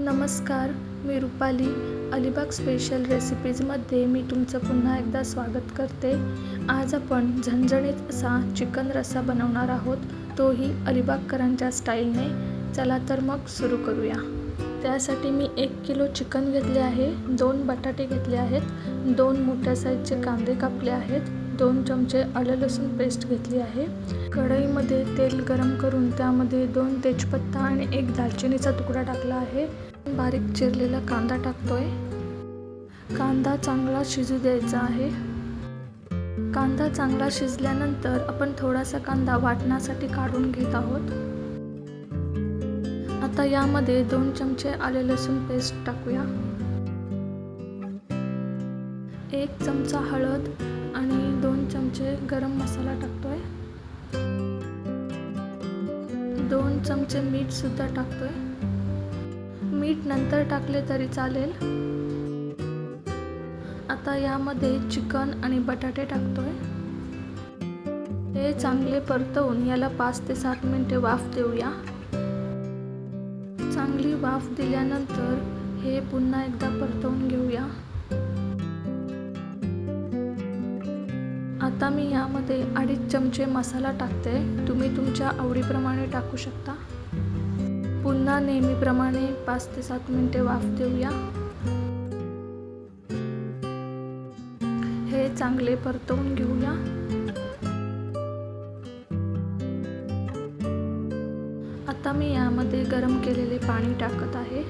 नमस्कार मी रुपाली. अलिबाग स्पेशल रेसिपीजमध्ये मी तुमचं पुन्हा एकदा स्वागत करते. आज आपण झणझणीत असा चिकन रस्सा बनवणार आहोत. तोही अलिबागकरांच्या स्टाईलने चला तर मग सुरू करूया. त्यासाठी मी एक किलो चिकन घेतले आहे. दोन बटाटे घेतले आहेत. दोन मोठ्या साईजचे कांदे कापले आहेत. दोन चमचे आलं लसूण पेस्ट घेतली आहे. कढईमध्ये तेल गरम करून त्यामध्ये दोन तेजपत्ता आणि एक दालचिनीचा तुकडा टाकला आहे. बारीक चिरलेला कांदा टाकतोय. कांदा चांगला शिजू द्यायचा आहे. कांदा चांगला शिजल्यानंतर आपण थोडासा कांदा वाटण्यासाठी काढून घेत आहोत. आता यामध्ये दोन चमचे आले लसूण पेस्ट टाकूया. एक चमचा हळद आणि दोन चमचे गरम मसाला टाकतो आहे दोन चमचे मीठसुद्धा टाकतो आहे मीठ नंतर टाकले तरी चालेल. आता यामध्ये चिकन आणि बटाटे टाकतो आहे हे चांगले परतवून याला पाच ते सात मिनिटे वाफ देऊया. चांगली वाफ दिल्यानंतर हे पुन्हा एकदा परतवून घेऊया. आता मी यामध्ये अडीच चमचे मसाला टाकते. तुम्ही तुमच्या आवडीप्रमाणे टाकू शकता. पुन्हा नेहमीप्रमाणे पाच ते सात मिनटे वाफ देऊया. हे चांगले परतवून घेऊया. आता मी यामध्ये गरम केलेले पाणी टाकत आहे.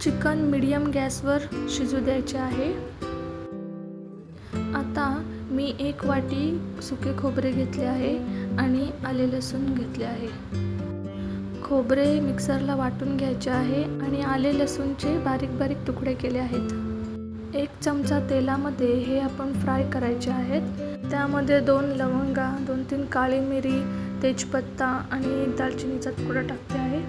चिकन मीडियम गॅसवर शिजू द्यायचे आहे. मी एक वाटी सुके खोबरे घेतले आहे आणि आले लसूण घेतले आहे. खोबरे मिक्सरला वाटून घ्यायचे आहे आणि आले लसूणचे बारीक बारीक तुकडे केले आहेत. एक चमचा तेलामध्ये हे आपण फ्राय करायचे आहेत. त्यामध्ये दोन लवंगा दोन तीन काळी मिरी तेजपत्ता आणि दालचिनीचा तुकडा टाकते आहे.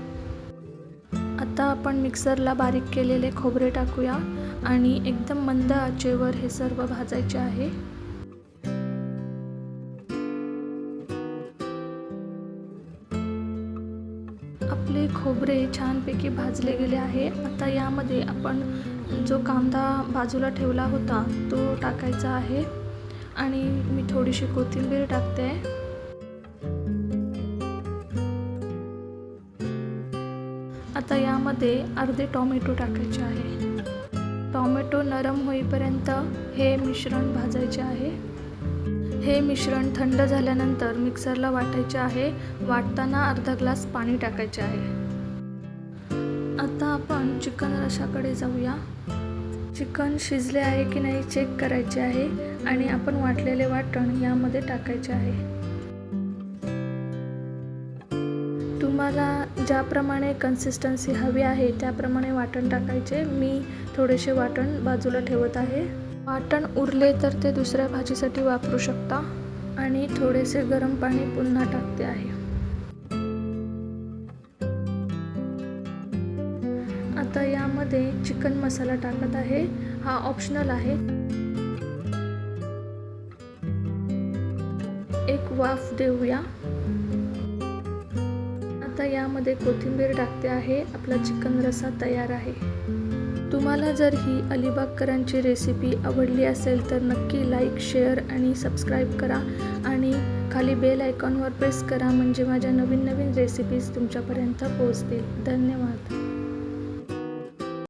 आता आपण मिक्सरला बारीक केलेले खोबरे टाकूया आणि एकदम मंद आचेवर हे सर्व भाजायचे आहे. आपले खोबरे छानपैकी भाजले गेले आहे. आता यामध्ये आपण जो कांदा बाजूला ठेवला होता तो टाकायचा आहे. आणि मी थोडीशी कोथिंबीर टाकते. आता यामध्ये अर्धे टॉमॅटो टाकायचे आहे. टॉमॅटो नरम होईपर्यंत हे मिश्रण भाजायचे आहे. हे मिश्रण थंड झाल्यानंतर मिक्सरला वाटायचे आहे. वाटताना अर्धा ग्लास पाणी टाकायचे आहे. आता आपण चिकन रशाकडे जाऊया. चिकन शिजले आहे की नाही चेक करायचे आहे आणि आपण वाटलेले वाटण यामध्ये टाकायचे आहे. तुम्हाला ज्याप्रमाणे कन्सिस्टन्सी हवी आहे त्याप्रमाणे वाटण टाकायचे. मी थोडेसे वाटण बाजूला ठेवत आहे. वाटण उरले तर ते दुसऱ्या भाजीसाठी वापरू शकता. आणि थोडेसे गरम पाणी पुन्हा टाकते आहे. आता यामध्ये चिकन मसाला टाकत आहे. हा ऑप्शनल आहे. एक वाफ देऊया. आता यामध्ये कोथिंबीर टाकते आहे. आपला चिकन रसा तयार आहे. तुम्हाला जर ही अलिबागकरांची रेसिपी आवडली असेल तर नक्की लाईक शेअर आणि सबस्क्राईब करा. आणि खाली बेल आयकॉनवर प्रेस करा म्हणजे माझ्या नवीन नवीन रेसिपीज तुमच्यापर्यंत पोहोचतील. धन्यवाद.